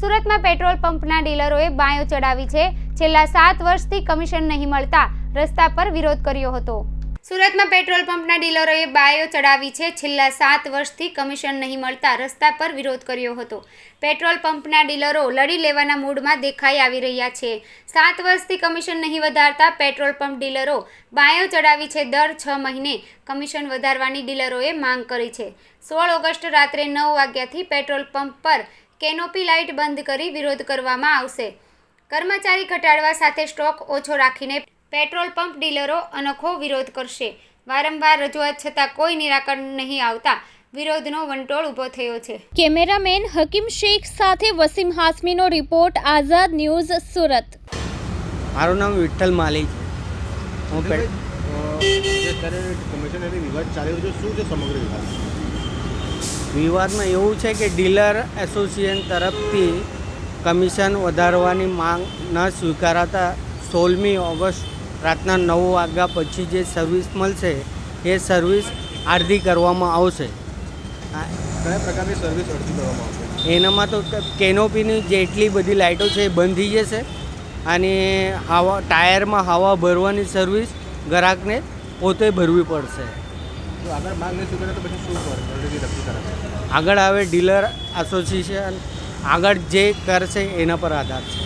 સુરતમાં petrol પંપના ડીલરોએ bio ચડાવી છે. છેલ્લા સાત વર્ષથી કમિશન નહીં મળતા રસ્તા પર વિરોધ કર્યો હતો. સુરતમાં પેટ્રોલ પંપના ડીલરોએ બાયો ચડાવી છે. છેલ્લા સાત વર્ષથી કમિશન નહીં મળતા રસ્તા પર વિરોધ કર્યો હતો. પેટ્રોલ પંપના ડીલરો લડી લેવાના મૂડમાં દેખાઈ આવી રહ્યા છે. સાત વર્ષથી કમિશન નહીં વધારતા પેટ્રોલ પંપ ડીલરો બાયો ચડાવી છે. દર છ મહિને કમિશન વધારવાની ડીલરોએ માંગ કરી છે. સોળ ઓગસ્ટ રાત્રે નવ વાગ્યાથી પેટ્રોલ પંપ પર કેનોપી લાઇટ બંધ કરી વિરોધ કરવામાં આવશે. કર્મચારી ઘટાડવા સાથે સ્ટોક ઓછો રાખીને પેટ્રોલ પંપ ડીલરો અનોખો વિરોધ કરશે. વારંવાર રજૂઆત છતાં કોઈ નિરાકરણ નહીં આવતા વિરોધનો વંટોળ ઊભો થયો છે. કેમેરામેન હકીમ શેખ સાથે વસીમ હાસમીનો રિપોર્ટ આઝાદ ન્યૂઝ સુરત. મારું નામ વિઠ્ઠલ માલી છે. હું જે અત્યારે કમિશન વિવાદ ચાલી રહ્યો છે શું છે સમગ્ર વિવાદ? વિવાદમાં એવું છે કે ડીલર એસોસિએશન તરફથી કમિશન વધારવાની માંગ ન સ્વીકારાતા સોળમી ઓગસ્ટ રાતના નવ વાગ્યા પછી જે સર્વિસ મળશે એ સર્વિસ અડધી કરવામાં આવશે. કયા પ્રકારની સર્વિસ અડધી કરવામાં આવશે? એનામાં તો કેનોપીની જેટલી બધી લાઇટો છે એ બંધ થઈ જશે અને હવા ટાયરમાં હવા ભરવાની સર્વિસ ગ્રાહકને પોતે ભરવી પડશે. આગળ માંગ નહીં સ્વીકારે તો પછી શું કરે? ઓલરેડી નક્કી કરાશે આગળ આવે ડીલર એસોસિએશન. આગળ જે કરશે એના પર આધાર છે.